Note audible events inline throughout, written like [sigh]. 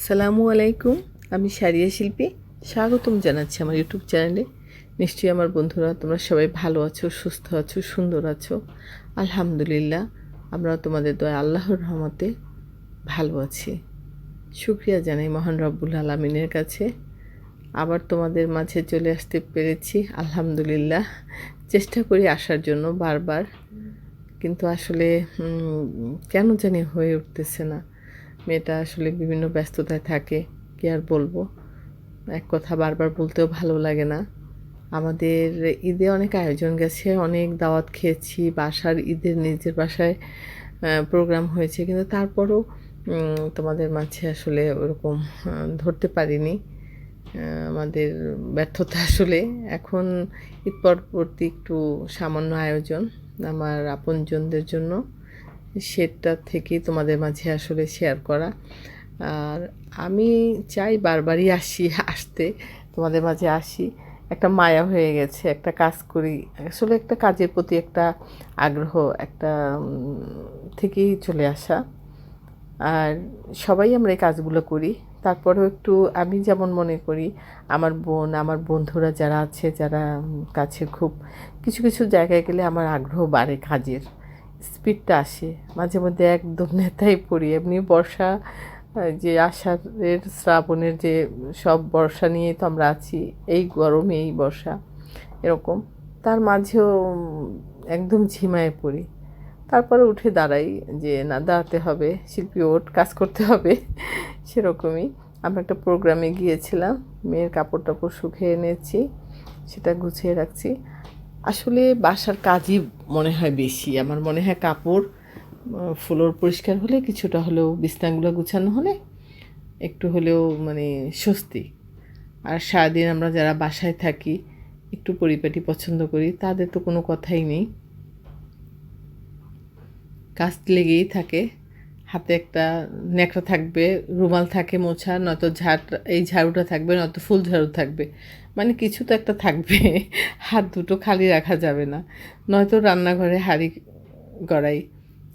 আসসালামু আলাইকুম, আমি সারিয়া শিল্পী। স্বাগতম জানাচ্ছি আমার ইউটিউব চ্যানেলে। নিশ্চয়ই আমার বন্ধুরা, তোমরা সবাই ভালো আছো, সুস্থ আছো, সুন্দর আছো। আলহামদুলিল্লাহ, আমরা তোমাদের দয়া, আল্লাহর রহমতে ভালো আছি। শুক্রিয়া জানাই মহান রব্বুল আলমিনের কাছে। আবার তোমাদের মাঝে চলে আসতে পেরেছি, আলহামদুলিল্লাহ। চেষ্টা করি আসার জন্য বারবার। কিন্তু আসলে কেন জানি হয়ে উঠতেছে না। মেয়েটা আসলে বিভিন্ন ব্যস্ততায় থাকে, কি আর বলব? এক কথা বারবার বলতেও ভালো লাগে না। আমাদের ঈদে অনেক আয়োজন গেছে, অনেক দাওয়াত খেয়েছি, বাসার ঈদের নিজের বাসায় প্রোগ্রাম হয়েছে, কিন্তু তারপরও তোমাদের মাঝে আসলে ওরকম ধরতে পারিনি। আমাদের ব্যর্থতা আসলে এখন ঈদ পরবর্তী একটু সামান্য আয়োজন আমার আপনজনদের জন্য। সেটা থেকে তোমাদের মাঝে আসলে শেয়ার করা। আর আমি চাই বারবারই আসি, আসতে, তোমাদের মাঝে আসি। একটা মায়া হয়ে গেছে, একটা কাজ করি। আসলে একটা কাজের প্রতি একটা আগ্রহ, একটা থেকেই চলে আসা। আর সবাই আমরা এই কাজগুলো করি। তারপরেও একটু আমি যেমন মনে করি, আমার বোন, আমার বন্ধুরা যারা আছে, যারা কাছে খুব কিছু কিছু জায়গায় গেলে আমার আগ্রহ বাড়ে কাজের। স্পিডটা আসে। মাঝে মধ্যে একদম নেতাই পড়ি। এমনি বর্ষা যে আষাঢ়ের, শ্রাবণের যে সব বর্ষা নিয়েই তো আমরা আছি, এই গরমে এই বর্ষা, এরকম। তার মাঝেও একদম ঝিমায় পড়ি। তারপরে উঠে দাঁড়াই যে, না, দাঁড়াতে হবে, শিল্পী ওঠ কাজ করতে হবে। সেরকমই। আমরা একটা প্রোগ্রামে গিয়েছিলাম, মেয়ের কাপড় টাপড় শুকিয়ে এনেছি, সেটা গুছিয়ে রাখছি। আসলে বাসার কাজই মনে হয় বেশি। আমার মনে হয় কাপড় ফ্লোর পরিষ্কার হলে, কিছুটা হলেও বিছনাগুলো গুছানো হলে একটু হলেও মানে স্বস্তি। আর সারাদিন আমরা যারা বাসায় থাকি, একটু পরিপাটি পছন্দ করি, তাদের তো কোনো কথাই নেই। কাজ লেগেই থাকে। হাতে একটা ন্যাকড়া থাকবে, রুমাল থাকে মোছা, নয়তো ঝাড়, এই ঝাড়ুটা থাকবে, নয়তো ফুল ঝাড়ু থাকবে। মানে কিছু তো একটা থাকবে, হাত দুটো খালি রাখা যাবে না। নয়তো রান্নাঘরে হাঁড়ি গড়াই,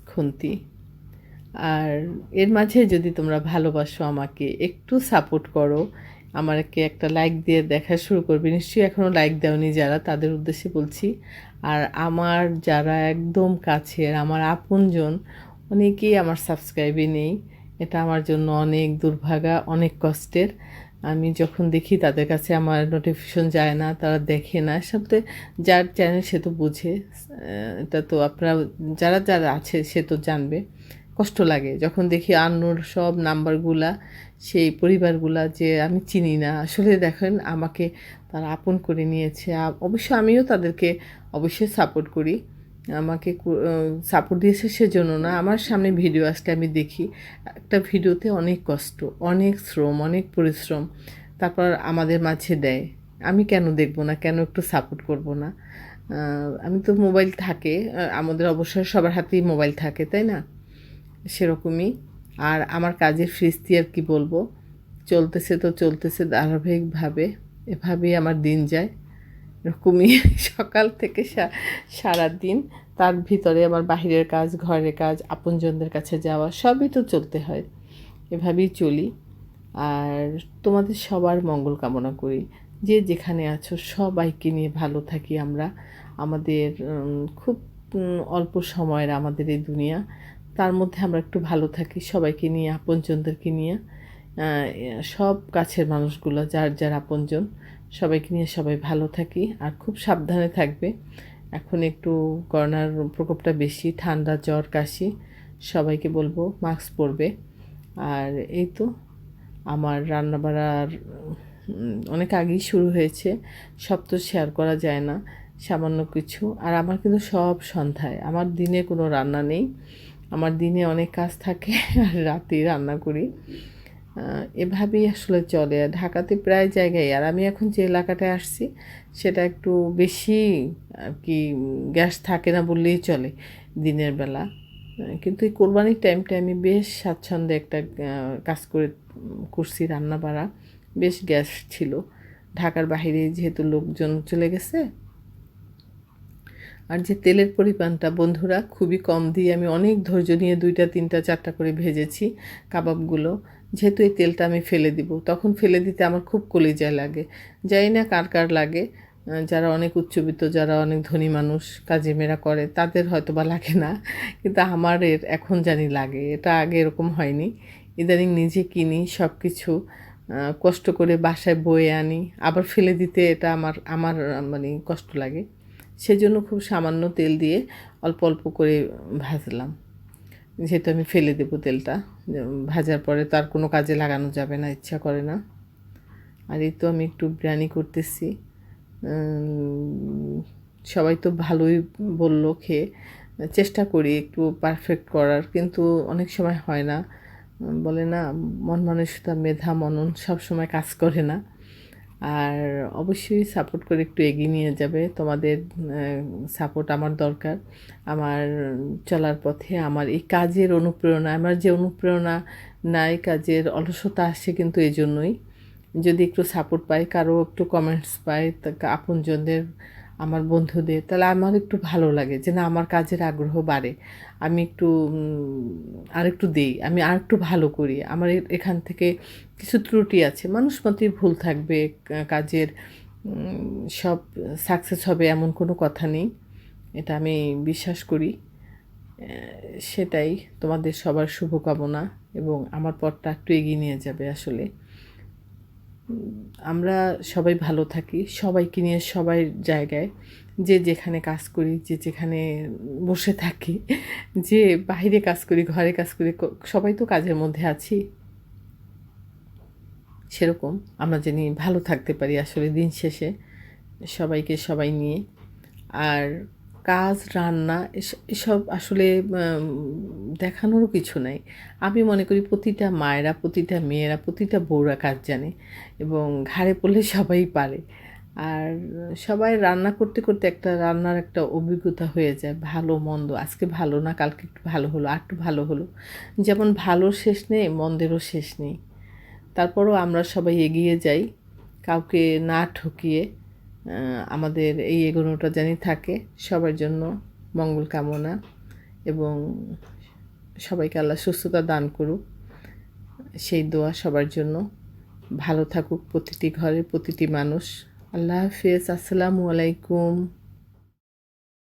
খুন্তি। আর এর মাঝে যদি তোমরা ভালোবাসো আমাকে, একটু সাপোর্ট করো, আমাকে একটা লাইক দিয়ে দেখা শুরু করবে। নিশ্চয়ই এখনও লাইক দেওনি যারা, তাদের উদ্দেশ্যে বলছি। আর আমার যারা একদম কাছের, আমার আপনজন অনেকেই আমার সাবস্ক্রাইবে নেই। এটা আমার জন্য অনেক দুর্ভাগা, অনেক কষ্টের। আমি যখন দেখি তাদের কাছে আমার নোটিফিকেশন যায় না, তারা দেখে না সাথে যার চ্যানেল সে তো বুঝে। এটা তো আপনারা, যারা যারা আছে সে তো জানবে। কষ্ট লাগে। যখন দেখি আন্নুর সব নাম্বারগুলা সেই পরিবারগুলা যে আমি চিনি না, আসলে দেখেন আমাকে তারা আপন করে নিয়েছে। অবশ্য আমিও তাদেরকে অবশ্যই সাপোর্ট করি। আমাকে সাপোর্ট দিয়েছে সেজন্য না। আমার সামনে ভিডিও আসলে আমি দেখি। একটা ভিডিওতে অনেক কষ্ট, অনেক শ্রম, অনেক পরিশ্রম তারপর আমাদের মাঝে দেয়। আমি কেন দেখব না? কেন একটু সাপোর্ট করব না? আমি তো মোবাইল থাকে। আমাদের অবশ্যই সবার হাতেই মোবাইল থাকে, তাই না? সেরকমই। আর আমার কাজের ফিস্তি আর কি বলব? চলতেছে তো চলতেছে, ধারাবাহিকভাবে। এভাবেই আমার দিন যায়। এরকমই [laughs] সকাল থেকে সারা দিন তার ভিতরে আমার বাহিরের কাজ, ঘরের কাজ, আপনজনদের কাছে যাওয়া, সবই তো চলতে হয়। এভাবেই চলি। আর তোমাদের সবার মঙ্গল কামনা করি। যে যেখানে আছো, সবাইকে নিয়ে ভালো থাকি আমরা। আমাদের খুব অল্প সময়ের আমাদের এই দুনিয়া। তার মধ্যে আমরা একটু ভালো থাকি, সবাইকে নিয়ে, আপনজনদেরকে নিয়ে। সব কাছের মানুষগুলো, যার যার আপনজন। সবাইকে নিয়ে সবাই ভালো থাকি আর খুব সাবধানে থাকবে। এখন একটু করোনার প্রকোপটা বেশি, ঠান্ডা, জ্বর, কাশি, সবাইকে বলব মাস্ক পরবে। আর এই তো আমার রান্নাবাড়ার অনেক আগেই শুরু হয়েছে, সব তো শেয়ার করা যায় না, সামান্য কিছু। আর আমার কিন্তু সব সন্ধ্যায়, আমার দিনে কোনো রান্না নেই, আমার দিনে অনেক কাজ থাকে, আর রাতেই রান্না করি। এভাবেই আসলে চলে। ঢাকাতে প্রায় জায়গায়, আর আমি এখন যে এলাকাটায় আসছি, সেটা একটু বেশি আর কি গ্যাস থাকে না বললেই চলে দিনের বেলা। কিন্তু এই কোরবানির টাইমটা আমি বেশ স্বাচ্ছন্দ্যে একটা কাজ করে করছি রান্না বাড়া বেশ গ্যাস ছিল। ঢাকার বাইরে যেহেতু লোকজন চলে গেছে, আর যে তেলের পরিমাণটা, বন্ধুরা, খুবই কম দিয়ে আমি অনেক ধৈর্য নিয়ে দুইটা, তিনটা, চারটা করে ভেজেছি কাবাবগুলো। যেহেতু এই তেলটা আমি ফেলে দিব। তখন ফেলে দিতে আমার খুব কলিজায় লাগে। যাই না কার কার লাগে। যারা অনেক উচ্চবিত্ত, যারা অনেক ধনী মানুষ কাজে মেরা করে, তাদের হয়তো বা লাগে না। কিন্তু আমার এর এখন জানি লাগে। এটা আগে এরকম হয়নি। ইদানিং নিজে কিনি সব কিছু কষ্ট করে বাসায় বয়ে আনি। আবার ফেলে দিতে এটা আমার আমার মানে কষ্ট লাগে। সেজন্য খুব সামান্য তেল দিয়ে অল্প অল্প করে ভাজলাম। যেহেতু আমি ফেলে দেবো তেলটা ভাজার পরে তার কোনো কাজে লাগানো যাবে না, ইচ্ছা করে না। আর এই তো আমি একটু বিরিয়ানি করতেছি। সবাই তো ভালোই বলল খেয়ে। চেষ্টা করি একটু পারফেক্ট করার, কিন্তু অনেক সময় হয় না। বলে না, মন মানসিকতা, মেধা, মনন সব সময় কাজ করে না। আর অবশ্যই সাপোর্ট করে একটু এগিয়ে নিয়ে যাবে। তোমাদের সাপোর্ট আমার দরকার। আমার চলার পথে আমার এই কাজের অনুপ্রেরণা, আমার যে অনুপ্রেরণা নাই, কাজের অলসতা আসে কিন্তু এই জন্যই যদি একটু সাপোর্ট পাই, কারও একটু কমেন্টস পাই আপনজনদের আমার বন্ধুদের, তাহলে আমার একটু ভালো লাগে যে না, আমার কাজের আগ্রহ বাড়ে। আমি একটু আর একটু দেই, আমি আর একটু ভালো করি। আমার এখান থেকে কিছু ত্রুটি আছে, মানুষ মতেই ভুল থাকবে কাজের সব সাকসেস হবে এমন কোনো কথা নেই। এটা আমি বিশ্বাস করি। সেটাই। তোমাদের সবার শুভকামনা এবং আমার পথটা একটু এগিয়ে নিয়ে যাবে আসলে। আমরা সবাই ভালো থাকি, সবাইকে নিয়ে সবাই জায়গায়, যে যেখানে কাজ করি, যে যেখানে বসে থাকি, যে বাইরে কাজ করি, ঘরে কাজ করি সবাই তো কাজের মধ্যে আছি। সেরকম আমরা জানি ভালো থাকতে পারি আসলে দিন শেষে, সবাইকে সবাই নিয়ে। আর কাজ, রান্না, এস- এসব আসলে দেখানোরও কিছু নাই। আমি মনে করি প্রতিটা মায়েরা, প্রতিটা মেয়েরা, প্রতিটা বউরা কাজ জানে এবং ঘাড়ে পড়লে [laughs] সবাই পারে। আর সবাই রান্না করতে করতে একটা রান্নার একটা অভিজ্ঞতা হয়ে যায়, ভালো, মন্দ। আজকে ভালো না, কালকে একটু ভালো হলো, আর একটু ভালো হলো। যেমন ভালোর শেষ নেই, মন্দেরও শেষ নেই। তারপরও আমরা সবাই এগিয়ে যাই, কাউকে না ঠকিয়ে আমাদের এই এগোনোটা জানি থাকে। সবার জন্য মঙ্গল কামনা এবং সবাইকে আল্লাহ সুস্থতা দান করুক। সেই দোয়া সবার জন্য। ভালো থাকুক প্রতিটি ঘরে প্রতিটি মানুষ। আল্লাহ হাফিজ। আসসালামু আলাইকুম।